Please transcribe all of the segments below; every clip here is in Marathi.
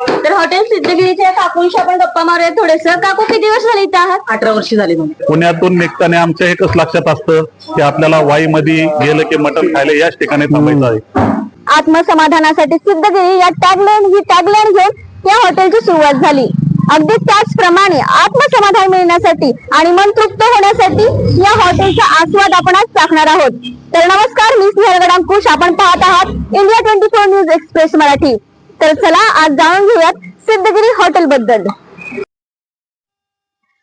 तर हॉटेल सिद्धगिरीच्या काकूंशी आपण गप्पा मारूया थोडेस. काकू किती वर्ष झाली इथं आहात? अठरा वर्ष झाली पुण्यातून निघताना आमच्या एकच लक्षात असतं की आपल्याला वाईमध्ये गेलं की मटण खायला याच ठिकाणी थांबायचं आहे. आत्मसमाधानासाठी सिद्धगिरी या टॅगलाईन ही टॅगलाईन घेऊन या हॉटेलची सुरुवात झाली. अगदी त्याचप्रमाणे आत्मसमाधान मिळण्यासाठी आणि मन तृप्त होण्यासाठी या हॉटेलचा आस्वाद आपण आज चाखणार आहोत. तर नमस्कार मी स्नेहल अंकुश आपण पाहत आहात India twenty four news express Marathi. तर चला आज जाणून घेऊयात सिद्धगिरी हॉटेल बद्दल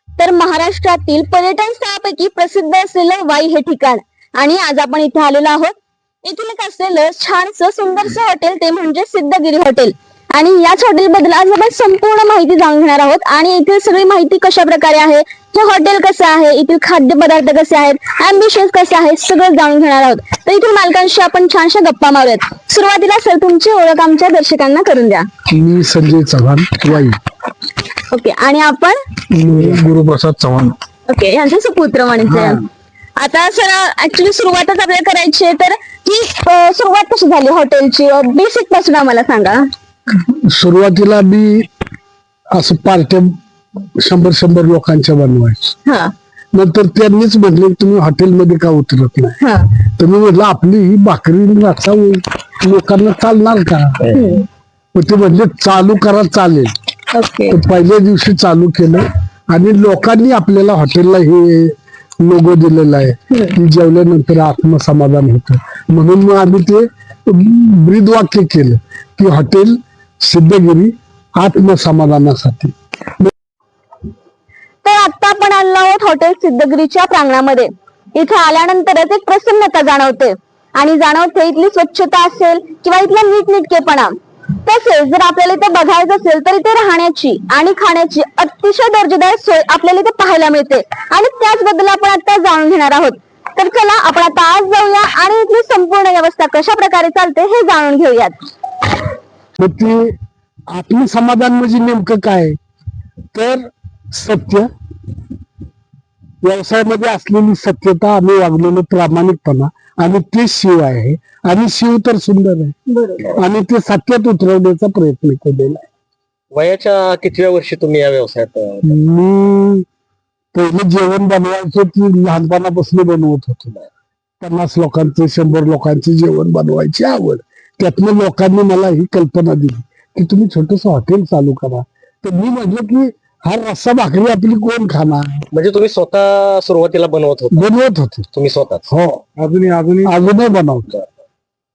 तर महाराष्ट्रातील पर्यटन स्थळापैकी प्रसिद्ध असलेलं वाई हे ठिकाण. आणि आज आपण इथे आलेलो आहोत. येथील एक असलेलं छानसं सुंदरसं हॉटेल ते म्हणजे सिद्धगिरी हॉटेल. आणि याच हॉटेल बद्दल आज आपण संपूर्ण माहिती जाणून घेणार आहोत. आणि येथील सगळी माहिती कशा प्रकारे आहे? हे हॉटेल कसं आहे? येथील खाद्य पदार्थ कसे आहेत? अम्बिशन्स कसे आहेत? सगळं जाणून घेणार आहोत. तर येथील मालकांशी आपण छानशा गप्पा मारूयात. सुरुवातीला सर तुमची ओळख आमच्या दर्शकांना करून द्या. मी संजय चव्हाण वाई. ओके आणि आपण? गुरुप्रसाद चव्हाण. ओके यांचे सुपुत्र म्हणायचे आता सर ऍक्च्युली सुरुवातच आपल्याला करायची आहे तर ही सुरुवात कशी झाली हॉटेलची? बेसिकपासून आम्हाला सांगा. सुरुवातीला मी असं पार्ट्या शंभर शंभर लोकांच्या बनवायचं. हा. नंतर त्यांनीच म्हटले तुम्ही हॉटेलमध्ये का उतरत नाही? हा. तर मी म्हटलं आपली ही भाकरी रस्सा लोकांना चालणार का? मग ते म्हटले चालू करा चालेल. तर पहिल्या दिवशी चालू केलं आणि लोकांनी आपल्याला हॉटेलला हे लोगो दिलेला आहे की जेवल्यानंतर आत्मसमाधान होतं. म्हणून मग आम्ही ते ब्रीदवाक्य केलं की हॉटेल सिद्धगिरी आत्मसमाधानासाठी. तर आता आपण आलो आहोत हॉटेल सिद्धगिरीच्या प्रांगणामध्ये. इथे आल्यानंतरच एक प्रसन्नता जाणवते. आणि जाणवते इथली स्वच्छता असेल किंवा इथला नीटनेटकेपणा. तसेच जर आपल्याला इथे बघायचं असेल तर इथे राहण्याची आणि खाण्याची अतिशय दर्जेदार सोय आपल्याला इथे पाहायला मिळते. आणि त्याचबद्दल आपण आता जाणून घेणार आहोत. तर चला आपण आता आज जाऊया आणि इथली संपूर्ण व्यवस्था कशा प्रकारे चालते हे जाणून घेऊयात. मग ते आत्मसमाधान म्हणजे नेमकं काय तर सत्य व्यवसायामध्ये असलेली सत्यता आणि वागलेलं प्रामाणिकपणा आणि ते शिव आहे. आणि शिव तर सुंदर आहे. आणि ते सत्यात उतरवण्याचा प्रयत्न केलेला आहे. वयाच्या कितव्या वर्षी तुम्ही या व्यवसायात मी पहिलं जेवण बनवायचो ती लहानपणापासून बनवत होतो. पन्नास लोकांचे शंभर लोकांचे जेवण बनवायची आवड. त्यातनं लोकांनी मला ही कल्पना दिली की तुम्ही छोटस हॉटेल चालू करा. तर मी म्हटलं की हा रस्सा भाकरी आपली कोण खाणार? म्हणजे तुम्ही स्वतः सुरुवातीला बनवत होता. बनवत होतो. तुम्ही स्वतःच. हो. अजूनही अजूनही? अजूनही बनवतो.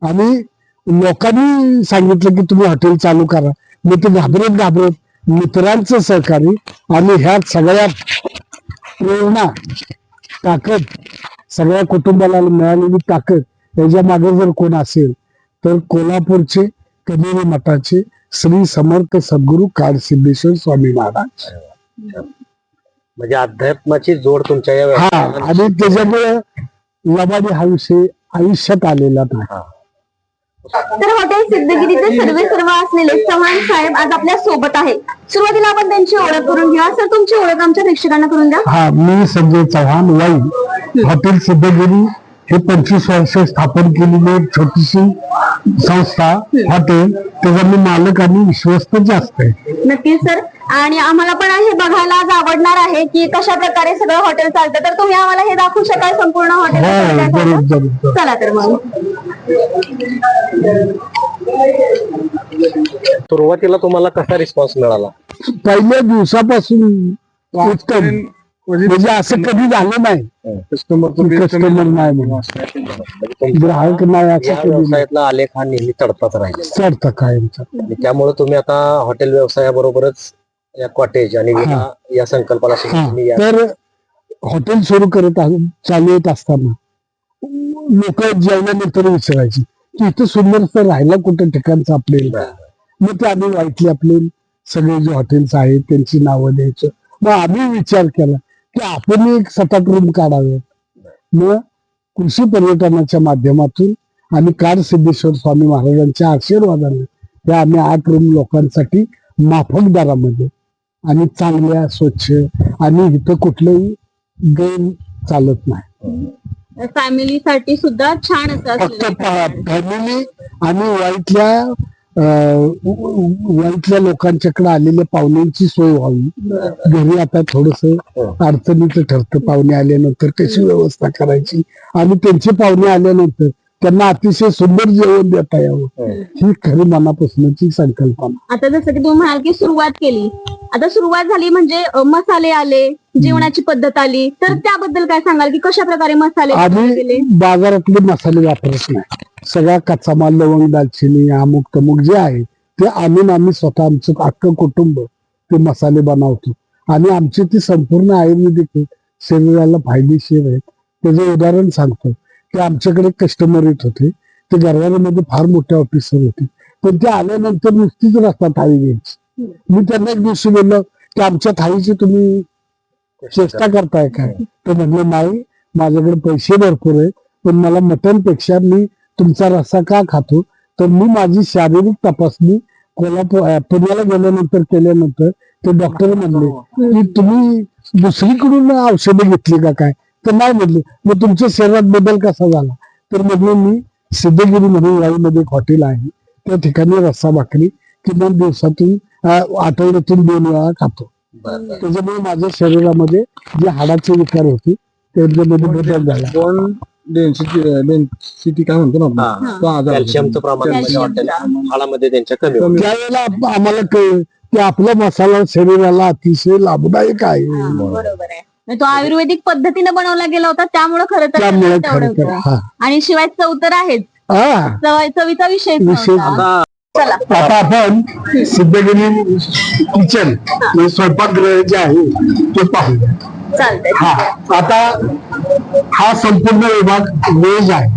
आणि लोकांनी सांगितलं की तुम्ही हॉटेल चालू करा. मग ते घाबरत घाबरत मित्रांचं सहकार्य आणि ह्या सगळ्या प्रेरणा ताकद सगळ्या कुटुंबाला मिळालेली ताकद याच्या मागे जर कोण असेल तर कोल्हापूरचे कनेरी मठाचे श्री समर्थ सद्गुरू सिद्धेश्वर स्वामी महाराज. म्हणजे अध्यात्माची जोड तुमच्या या हा व्यवसायाला आणि त्याच्यामुळे लबाडी हा विषय आयुष्यात आलेला नाही. तर हॉटेल सिद्धगिरीचे सर्वे सर्व असलेले चव्हाण साहेब आज आपल्यासोबत आहे सुरुवातीला आपण त्यांची ओळख करून घ्या. सर तुमची ओळख आमच्या प्रेक्षकांना करून द्या. हा मी संजय चव्हाण वाई हॉटेल सिद्धगिरी हे पंचवीस वर्ष स्थापन केलेली एक छोटीशी संस्था हॉटेल त्याचा मी मालक आणि विश्वस्त जास्त आहे. नक्कीच सर. आणि आम्हाला पण हे बघायला आज आवडणार आहे की कशा प्रकारे सगळं हॉटेल चालतं. तर तुम्ही आम्हाला हे दाखवू शकाल संपूर्ण हॉटेल हो. चला तर मग. सुरुवातीला तुम्हाला कसा रिस्पॉन्स मिळाला? पहिल्या दिवसापासून उत्तम. म्हणजे असं कधी झालं नाही. कस्टमर नाही म्हणून ग्राहक नाही असं नाही. व्यवसायातला आलेख हा नेहमी चढताच राहिलेला चढतं कायमचा. आणि त्यामुळे तुम्ही आता हॉटेल व्यवसायाबरोबरच या कॉटेज आणि या हा. या- तर हॉटेल सुरू करत आहे- चालवत असताना लोक जेवल्यानंतर विचारायची की इथं सुंदर राहायला कुठं ठिकाणचं आपल्याला? मग ते आम्ही वाईटले आपले सगळे जे हॉटेल्स आहेत त्यांची नावं द्यायचं. मग आम्ही विचार केला की आपण एक सात आठ रूम काढावे मग कृषी पर्यटनाच्या माध्यमातून आणि कार सिद्धेश्वर स्वामी महाराजांच्या आशीर्वादाने त्या आम्ही आठ रूम लोकांसाठी माफक दरामध्ये आणि चांगल्या स्वच्छ आणि इथं कुठलंही गैर चालत नाही फॅमिलीसाठी सुद्धा छान. फॅमिली आणि वाईटल्या वाईटल्या लोकांच्याकडे आलेल्या पाहुण्यांची सोय व्हावी. घरी आता थोडस अडचणीचं ठरतं पाहुणे आल्यानंतर कशी व्यवस्था करायची? आणि त्यांचे पाहुणे आल्यानंतर त्यांना अतिशय सुंदर जेवण देता यावं. ही. खरी मनापासूनची संकल्पना. आता जसं की तुम्ही म्हणाल की सुरुवात केली. आता सुरुवात झाली म्हणजे मसाले आले जेवणाची पद्धत आली तर त्याबद्दल काय सांगाल? की कशा प्रकारे मसाले आम्ही केले? बाजारातले मसाले वापरत नाही. सगळा कच्चा माल लवंग दालचिनी अमुक तमुक जे आहे ते आणून आम्ही स्वतः आमचं अख्खं कुटुंब ते मसाले बनवतो. आणि आमची ती संपूर्ण आयुर्वेदिक शरीराला फायदेशीर आहेत. त्याचं उदाहरण सांगतो. की आमच्याकडे कस्टमर येत होते. ते गरवाऱ्यामध्ये फार मोठे ऑफिसर होते. पण ते आल्यानंतर नुसतीच रस्ता थाळी घ्यायची. मी त्यांना एक दिवशी बोललो की आमच्या थाळीची तुम्ही चेष्टा करताय काय? तर म्हणलं नाही माझ्याकडे पैसे भरपूर आहे पण मला मटनपेक्षा मी तुमचा रस्सा का खातो? तर मी माझी शारीरिक तपासणी कोल्हापूर पुण्याला गेल्यानंतर केल्यानंतर ते डॉक्टर म्हणले की तुम्ही दुसरीकडून औषधं घेतली का काय? तर नाही म्हटले मग तुमच्या शरीरात बदल कसा झाला? तर म्हटलं मी सिद्धगिरी म्हणून वाईमध्ये एक हॉटेल आहे त्या ठिकाणी रस्सा भाकरी किमान दिवसातून आठवड्यातून दोन वेळा खातो. त्याच्यामुळे माझ्या शरीरामध्ये जे हाडाचे विकार होते त्याच्यामध्ये बदल झाला. पण डेन्सिटी डेन्सिटी काय म्हणतो ना हा. तो कॅल्शियमचं प्रमाण म्हणजे हाडामध्ये त्यांच्या कमी. त्यावेळेला आम्हाला कळलं की आपला मसाला शरीराला अतिशय लाभदायक आहे. बरोबर आहे. म्हणजे तो आयुर्वेदिक पद्धतीने बनवला गेला होता त्यामुळे खरं तर. हा. आणि शिवाय चव तर आहेच. हा. चव- चवीचा विषय विषय- आता चला. आता आपण सिद्धगिरी किचन म्हणजे स्वयंपाकगृह जे आहे ते पाहूया. चालतंय. हा आता हा संपूर्ण विभाग व्हेज आहे.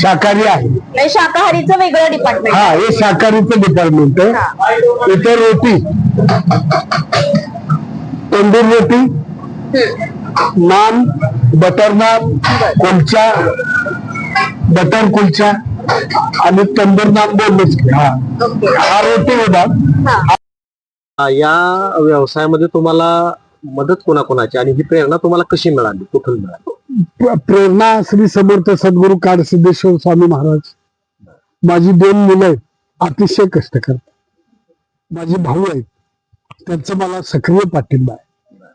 शाकाहारी आहे. शाकाहारीचं वेगळं डिपार्टमेंट हा हे शाकाहारीचं डिपार्टमेंट आहे. इथे रोटी तंदूर रोटी नान बटर नान कुलचा बटर कुलचा आणि तंदूर नान बोललोच की हा. हा रोटी विभाग या व्यवसायामध्ये तुम्हाला मदत कोणाकोणाची आणि ही प्रेरणा तुम्हाला कशी मिळाली? कुठून मिळाली? प्र- प्रेरणा श्री समर्थ सद्गुरू काडसिद्धेश्वर स्वामी महाराज. माझी दोन मुलं आहेत अतिशय कष्ट करतात. माझे भाऊ आहेत त्यांचा मला सक्रिय पाठिंबा आहे.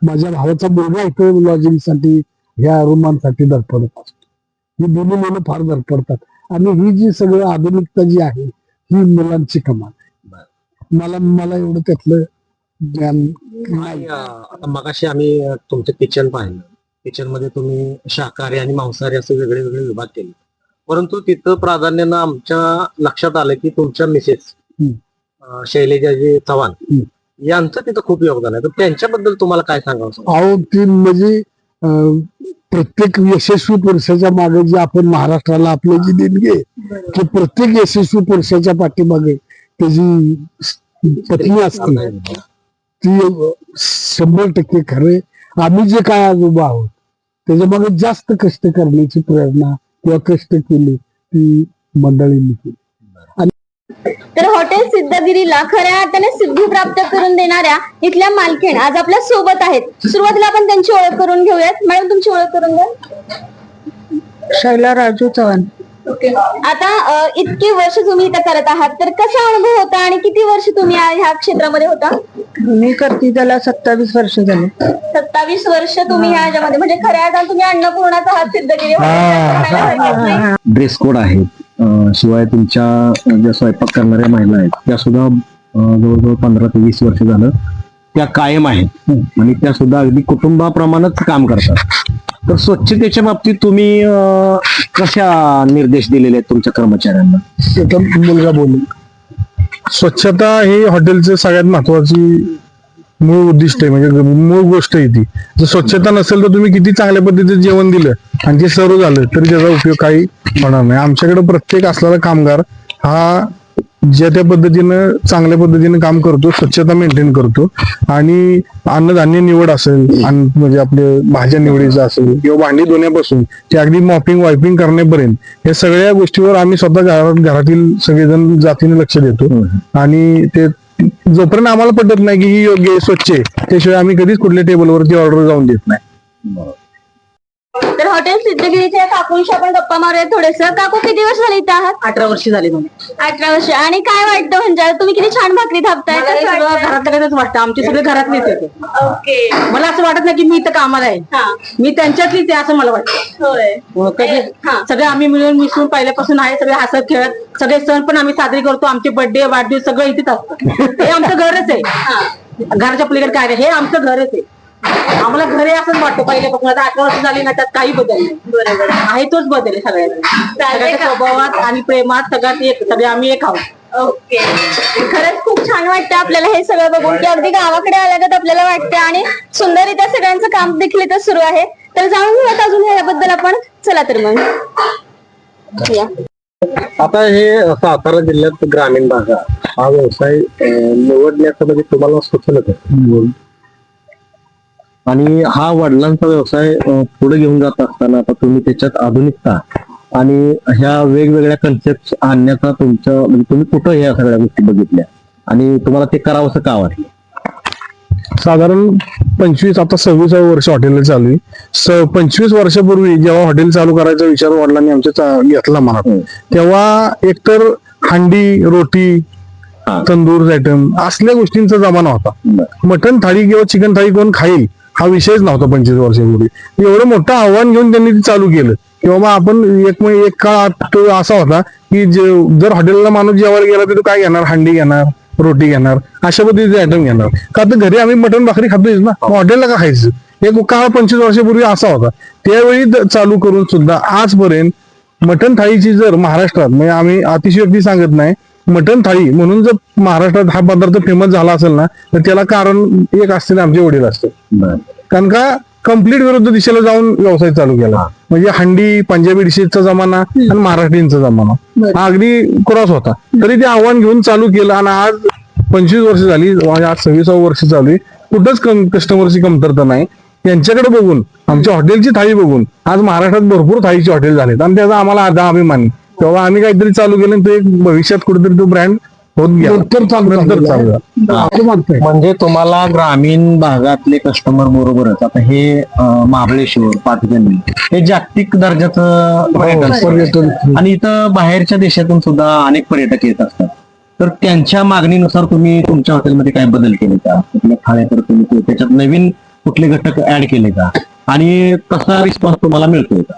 माझ्या भावाचा मुलगा इथे लॉजिंगसाठी ह्या रूमांसाठी धडपडत असतो. ही दोन्ही मुलं फार धडपडतात आणि ही जी सगळं आधुनिकता जी आहे ही मुलांची कमाल आहे. मला मला एवढं त्यातलं ज्ञान नाही आता मगाशी आम्ही तुमचं किचन पाहिलं. किचनमध्ये तुम्ही शाकाहारी आणि मांसाहारी असे वेगळे वेगळे विभाग केले. परंतु तिथं प्राधान्यानं आमच्या लक्षात आलं की तुमच्या मिसेस शैलेजाजी चव्हाण. यांचं तिथं खूप योगदान आहे. तर त्यांच्याबद्दल तुम्हाला काय सांगावं? अहो ती म्हणजे प्रत्येक यशस्वी पुरुषाच्या मागे जे आपण महाराष्ट्राला आपले जी देणगी की प्रत्येक यशस्वी पुरुषाच्या पाठीमागे त्याची पत्नी असते. ती शंभर टक्के खरे आम्ही जे काय आज उभा आहोत त्याच्यामागे जास्त कष्ट करण्याची प्रेरणा किंवा कष्ट केली ती मंडळींनी केली. तर हॉटेल सिद्धगिरीला खऱ्या अर्थाने सिद्धी प्राप्त करून देणाऱ्या इथल्या मालकीण आज आपल्यासोबत आहेत. सुरुवातीला आपण त्यांची ओळख करून घेऊयात. मॅडम तुमची ओळख करून द्या. शैला राजू चव्हाण. ओके. आता इतकी वर्ष तुम्ही इथं करत आहात तर कसा अनुभव होता आणि किती वर्ष तुम्ही या- ह्या क्षेत्रामध्ये होता? मी करते त्याला सत्तावीस वर्ष झाले. सत्तावीस वर्ष तुम्ही ह्या ह्याच्यामध्ये म्हणजे खऱ्या अर्थाने तुम्ही अन्नपूर्णाचा हात हरकत नाही. ड्रेस कोड आहे. शिवाय तुमच्या ज्या स्वयंपाक करणाऱ्या महिला आहेत त्या सुद्धा जवळजवळ पंधरा ते वीस वर्ष झालं त्या कायम आहेत. आणि त्या सुद्धा अगदी कुटुंबाप्रमाणेच काम करतात. तर स्वच्छतेच्या बाबतीत तुम्ही कशा निर्देश दिलेले आहेत तुमच्या कर्मचाऱ्यांना? मुलगा बोलू. स्वच्छता ही हॉटेलची सगळ्यात महत्वाची मूळ उद्दिष्ट आहे म्हणजे मूळ गोष्ट आहे ती. जर स्वच्छता नसेल तर तुम्ही किती चांगल्या पद्धतीचं जेवण दिलं आणि ते सर्व झालं तरी त्याचा उपयोग काही होणार नाही. आमच्याकडे प्रत्येक असलेला कामगार हा ज्या त्या पद्धतीनं चांगल्या पद्धतीनं काम करतो स्वच्छता मेंटेन करतो. आणि अन्नधान्य निवड असेल म्हणजे आपले भाज्या निवडीचं असेल किंवा भांडी धुण्यापासून ते अगदी मॉपिंग वायपिंग करण्यापर्यंत या सगळ्या गोष्टीवर आम्ही स्वतः घरात घरातील सगळेजण जातीने लक्ष देतो. आणि ते जोपर्यंत आम्हाला पटत नाही की ही योग्य आहे, स्वच्छ आहे त्याशिवाय आम्ही कधीच कुठल्या टेबलवरती ऑर्डर जाऊन देत नाही. तर हॉटेल सिद्धगिरीच्या काकूंशी आपण गप्पा मारूया थोडेस. काकू किती वर्ष झाली इथे आहात? अठरा वर्ष झाली मला अठरा वर्ष. आणि काय वाटतं म्हणजे? तुम्ही किती छान भाकरी थापताय? मला हे कसं सगळं वाटतं? आमचे सगळे घरातलेच येते ओके. मला असं वाटत नाही की मी इथं कामाला आहे. हा. मी त्यांच्यातलीच आहे असं मला वाटतं. होय. कधी हा. सगळे आम्ही मिळून मिसळून पहिल्यापासून आहे सगळे हसत खेळत सगळे सण पण आम्ही साजरे करतो. आमचे बर्थडे वाढदिवस सगळं इथेच असतं. हे आमचं घरच आहे. घराच्या पलीकडे काय नाही. हे आमचं घरच आहे. आम्हाला घर असंच वाटतं पहिल्यापासून आता अठरा वर्ष झाली ना त्यात काही बदल नाही. बरोबर. आहे तोच बदल आहे सगळ्यांना सगळ्याच्या स्वभावात आणि प्रेमात सगळ्यात एक सगळे आम्ही एक आहोत. ओके. खरंच खूप छान वाटतं आपल्याला हे सगळं बघून की अगदी गावाकडे आल्यागत आपल्याला वाटते आणि सुंदररित्या सगळ्यांचं काम देखील इथं सुरू आहे. तर जाणून घेऊयात अजून याबद्दल आपण. चला तर मग. या. आता हे सातारा जिल्ह्यात ग्रामीण भागात हा व्यवसाय अं, निवडण्याचं म्हणजे तुम्हाला सुचलं का आणि हा वडिलांचा व्यवसाय पुढे घेऊन जात असताना आता तुम्ही त्याच्यात आधुनिकता आणि ह्या वेगवेगळ्या कन्सेप्ट आणण्याचा तुमच्या म्हणजे तुम्ही कुठं ह्या सगळ्या गोष्टी बघितल्या? आणि तुम्हाला ते करावंसं का वाटलं? साधारण पंचवीस आता सव्वीसावं वर्ष हॉटेलला चालू आहे. स पंचवीस वर्षापूर्वी जेव्हा हॉटेल चालू करायचा विचार वडिलांनी आमच्या घेतला मनात तेव्हा एकतर हंडी रोटी हा. तंदूर आयटम असल्या गोष्टींचा जमाना होता. मटन थाळी किंवा चिकन थाळी कोण खाईल? हा विषयच नव्हता पंचवीस वर्षापूर्वी. एवढं मोठं आव्हान घेऊन त्यांनी ते चालू केलं. किंवा मग आपण एक एक काळ तो असा होता की जे- जर हॉटेलला माणूस जेवायला गेला तर तो काय घेणार? हंडी घेणार रोटी घेणार अशा पद्धतीचे आयटम घेणार. का तर घरी आम्ही मटण भाकरी खातोयच ना. हॉटेलला का खायचं? एक काळ पंचवीस वर्षापूर्वी असा होता. त्यावेळी चालू करून सुद्धा आजपर्यंत मटण थाळीची जर महाराष्ट्रात म्हणजे आम्ही अतिशयोक्ती सांगत नाही मटन थाळी म्हणून जर महाराष्ट्रात हा पदार्थ फेमस झाला असेल ना तर त्याला कारण एक असते ना आमचे वडील असते. कारण का कंप्लीट विरुद्ध दिशेला जाऊन व्यवसाय चालू केला. म्हणजे हंडी पंजाबी डिशेसचा जमाना आणि महाराष्ट्रीयनचा जमाना. हा अगदी क्रॉस होता. तरी ते आव्हान घेऊन चालू केलं आणि आज पंचवीस वर्ष झाली आज सव्वीसावं वर्ष चालू आहे. कुठंच कस्टमरची कमतरता नाही. यांच्याकडे बघून आमच्या हॉटेलची थाळी बघून आज महाराष्ट्रात भरपूर थाळीचे हॉटेल झालेत. आणि त्याचा आम्हाला आता अभिमान. तेव्हा आम्ही काहीतरी चालू केलं आणि तो एक भविष्यात कुठेतरी तो ब्रँड होत गेला. नंतर चालू नंतर झालेला चालू आहे. झाला. असं म्हणतोय म्हणजे तुम्हाला ग्रामीण भागातले कस्टमर बरोबरच आता हे अं, महाबळेश्वर पाचगणी हे जागतिक दर्जाचं पर्यटन स्थळ आहे. पर्यटन आणि इथं बाहेरच्या देशातून सुद्धा अनेक पर्यटक येत असतात. तर त्यांच्या मागणीनुसार तुम्ही तुमच्या हॉटेलमध्ये काय बदल केले का? कुठल्या खाण्याकडे तुम्ही ते- त्याच्यात नवीन कुठले घटक ऍड केले का? आणि कसा रिस्पॉन्स तुम्हाला मिळतोय का?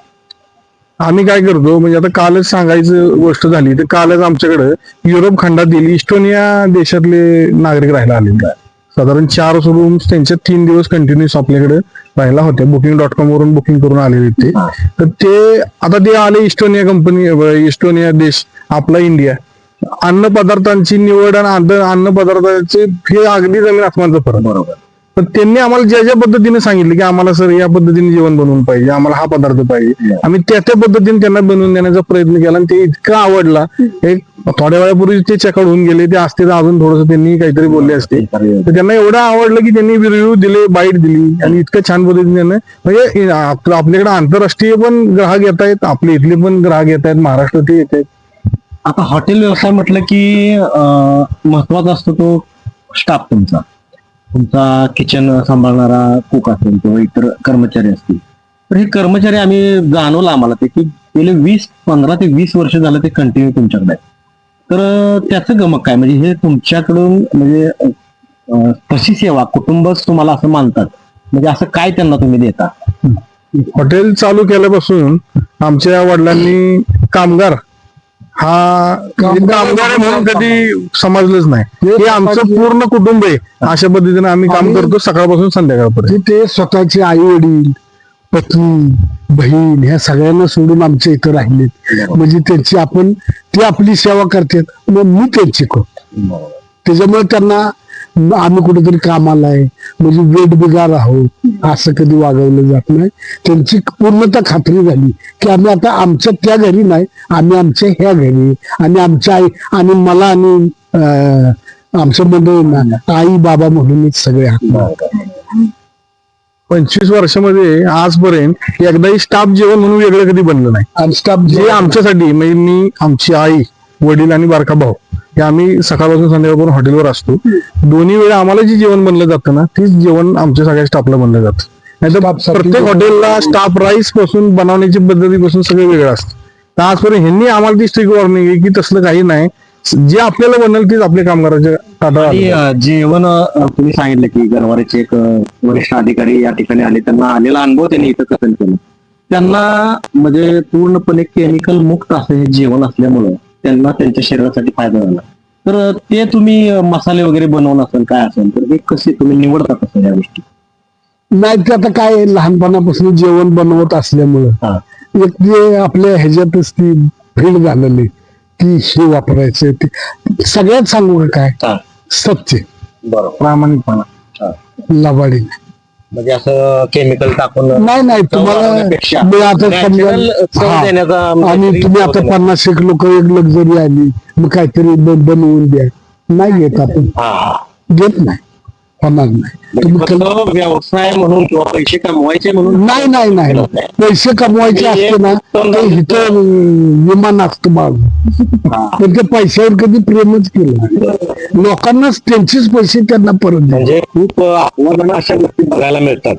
आम्ही काय करतो म्हणजे आता कालच सांगायचं गोष्ट झाली तर कालच आमच्याकडे युरोप खंडातील इस्टोनिया देशातले नागरिक राहायला आलेले साधारण चार रूम्स त्यांच्या तीन दिवस कंटिन्युअस आपल्याकडे राहायला होत्या बुकिंग डॉट कॉम वरून बुकिंग करून आलेले ते. तर ते आता ते आले इस्टोनिया कंपनी इस्टोनिया देश आपला इंडिया अन्न पदार्थांची निवड आणि अन्न अन्न पदार्थांचे हे अगदी जमीन आसमानचा फरक. बरोबर. पण त्यांनी आम्हाला ज्या ज्या पद्धतीने सांगितलं की आम्हाला सर या पद्धतीने जेवण बनवून पाहिजे आम्हाला हा पदार्थ पाहिजे. आम्ही त्या त्या पद्धतीने त्यांना बनवून देण्याचा प्रयत्न केला आणि ते इतका आवडला. एक थोड्या वेळापूर्वी ते चेकआउट होऊन गेले ते असते तर अजून थोडस त्यांनी काहीतरी बोलले असते. तर त्यांना एवढं आवडलं की त्यांनी रिव्ह्यू दिले बाईट दिली. आणि इतकं छान पद्धतीने त्यांना म्हणजे आप- आपल्याकडे आंतरराष्ट्रीय पण ग्राहक येत आहेत आपले इथले पण ग्राहक येत आहेत महाराष्ट्रातले येत आहेत. आता हॉटेल व्यवसाय म्हटलं की महत्त्वाचा असतो तो स्टाफ तुमचा. तुमचा किचन सांभाळणारा कुक असेल किंवा इतर कर्मचारी असतील तर हे कर्मचारी आम्ही जाणवलं आम्हाला ते की गेले वीस पंधरा ते वीस वर्ष झालं ते कंटिन्यू तुमच्याकडे तर त्याचं गमक काय? म्हणजे हे तुमच्याकडून म्हणजे तशी कशी सेवा कुटुंबच तुम्हाला असं मानतात? म्हणजे असं काय त्यांना तुम्ही देता? हॉटेल चालू केल्यापासून आमच्या वडिलांनी कामगार हा कामगार म्हणून कधी समजलंच नाही. हे आमचं पूर्ण कुटुंब आहे. अशा पद्धतीने आम्ही काम करतो सकाळपासून संध्याकाळपर्यंत. ते स्वतःचे आई वडील पत्नी बहीण ह्या सगळ्यांना सोडून आमच्या इथं राहिलेत. म्हणजे त्यांची आपण ते आपली सेवा करतात. मग मी त्यांची करतो. त्याच्यामुळे त्यांना आम्ही कुठेतरी कामाला आहे. म्हणजे वेट बिगार आहोत. असं कधी वागवलं जात नाही. त्यांची पूर्णतः खात्री झाली की आम्ही आता आमच्या त्या घरी नाही. आम्ही आमच्या ह्या घरी. आणि आमच्या आई आणि मला आणि आमच्या मंडळींना आई बाबा म्हणूनच सगळे हाक पंचवीस वर्षामध्ये आजपर्यंत एकदाही स्टाफ जेवण म्हणून वेगळं कधी बनलं नाही. आणि स्टाफ जे आमच्यासाठी म्हणजे मी आमची आई वडील आणि बारका भाऊ हे आम्ही सकाळपासून संध्याकाळपर्यंत हॉटेलवर असतो. दोन्ही वेळा आम्हाला जे जेवण बनलं जातं ना तेच जेवण आमच्या सगळ्या स्टाफला बनलं जातं. नाही तर प्रत्येक हॉटेलला स्टाफ राईसपासून बनवण्याची पद्धतीपासून सगळं वेगळं असतं. तर आजपर्यंत ह्यांनी आम्हाला ती स्ट्रिक वॉर्निंग आहे की तसलं काही नाही. जे आपल्याला बनल तेच आपल्या कामगाराच्या जेवण तुम्ही सांगितलं की गरवारेचे एक वरिष्ठ अधिकारी या ठिकाणी आले. त्यांना आलेला अनुभव त्यांनी इथं कथन केलं? त्यांना म्हणजे पूर्णपणे केमिकल मुक्त असं हे जेवण असल्यामुळं त्यांना त्यांच्या शरीरासाठी फायदा झाला. तर ते तुम्ही मसाले वगैरे बनवून असेल काय असेल तर हे कसे तुम्ही निवडता कसं या गोष्टी? नाही ते आता काय लहानपणापासून जेवण बनवत असल्यामुळं. एक जे आपल्या ह्याच्यातच ती फील्ड झालेली ती हे वापरायचं ते सगळ्यात सांगू काय. सत्य. बरोबर. प्रामाणिकपणा. लबाडी. म्हणजे असं केमिकल टाकून नाही नाही तुम्हाला मी आता natural चव समजा हा. देण्याचा म्हणजे आणि तुम्ही आता चव पन्नास एक लोक एक लक्झरी आली मग काहीतरी ब- बनवून द्या. नाही घेत आपण. हा हा. घेत नाही. होणार नाही. म्हणजे व्यवसाय म्हणून किंवा पैसे कमवायचे म्हणून नाही नाही नाही. पैसे कमवायचे म्हणजे असते ना ते इथं अं, विमान असतं बाळ पण ते पैशावर कधी प्रेमच केलं लोकांनाच त्यांचेच पैसे त्यांना परत म्हणजे खूप अपवादानं अशा गोष्टी बघायला मिळतात.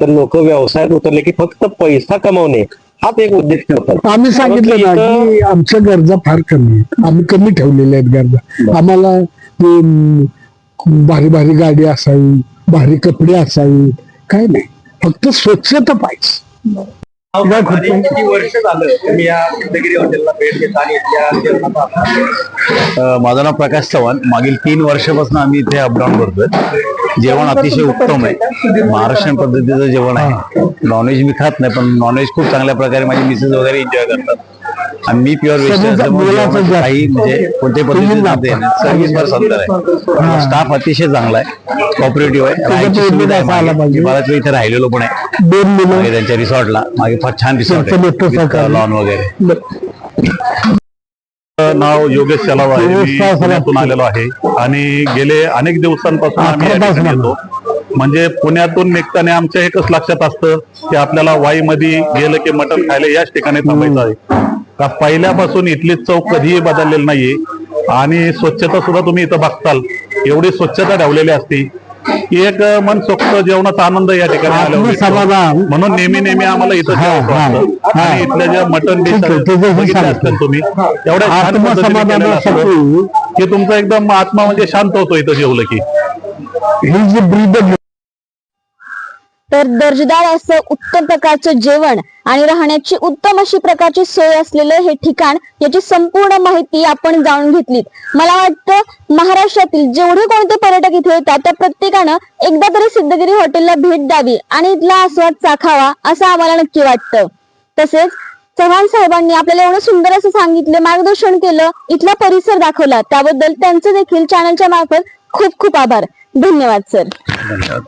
तर लोक व्यवसायात उतरले की फक्त पैसा कमवणे हाच एक उद्देश ठेवतात आम्ही सांगितलं ना की आमच्या गरजा फार कमी आहेत. आम्ही कमी ठेवलेल्या आहेत गरजा. आम्हाला भारी भारी गाडी असावी भारी कपडे असावी काय नाही. फक्त स्वच्छता पाहिजे. किती वर्ष झालं? तुम्ही या सिद्धगिरी हॉटेलला भेट घेता आणि इथल्या जेवणाचा आस्वाद माझं नाव प्रकाश चव्हाण. मागील तीन वर्षापासून आम्ही इथे अपडाऊन करतोय जेवण अतिशय उत्तम आहे. महाराष्ट्रीयन पद्धतीचं जेवण आहे. नॉनव्हेज मी खात नाही पण नॉनव्हेज खूप चांगल्या प्रकारे माझी मिसेस वगैरे एन्जॉय करतात. मी प्युअर काही म्हणजे कोणत्याही पद्धतीचं सर्व्हिस फार सुंदर आहे. स्टाफ अतिशय चांगला आहे. कॉपरेटिव्ह आहे. बऱ्याच वेळ इथे राहिलेलो पण आहे. त्यांच्या रिसॉर्टला. मागे फार छान रिसॉर्ट. लॉन वगैरे. नाव योगेश चलाव आहे. पुण्यातून आलेलो आहे. आणि गेले अनेक दिवसांपासून आम्ही या ठिकाणी येतो. म्हणजे पुण्यातून निघताना आमच्या एकच लक्षात असतं की आपल्याला वाई मध्ये गेलं की मटण खायला याच ठिकाणी थांबायचं आहे. का पहिल्यापासून इथली चव कधीही बदललेली नाहीये. आणि स्वच्छता सुद्धा तुम्ही इथं बघताल. एवढी स्वच्छता ठेवलेली असते. की एक मन सोक्त जेवणाचा आनंद या ठिकाणी. म्हणून नेहमी नेहमी आम्हाला इथं. आणि इथल्या ज्या मटन डिश ठीक आहे, ते जसं बघितल्या सांगतो. असतील तुम्ही एवढ्या की तुमचा एकदम आत्मा म्हणजे शांत होतो इथं जेवलं की. ही जी ब्रीद तर दर्जेदार असं उत्तम प्रकारचं जेवण आणि राहण्याची उत्तम अशी प्रकारची सोय असलेलं हे ठिकाण याची संपूर्ण माहिती आपण जाणून घेतलीत. मला वाटतं महाराष्ट्रातील जेवढे कोणते पर्यटक इथे येतात त्या प्रत्येकानं एकदा तरी सिद्धगिरी हॉटेलला भेट द्यावी आणि इथला आस्वाद चाखावा असं आम्हाला नक्की वाटतं. तसेच चव्हाण साहेबांनी आपल्याला एवढं सुंदर असं सांगितलं मार्गदर्शन केलं इथला परिसर दाखवला त्याबद्दल त्यांचं देखील चॅनलच्या मार्फत खूप खूप आभार. धन्यवाद सर धन्यवाद.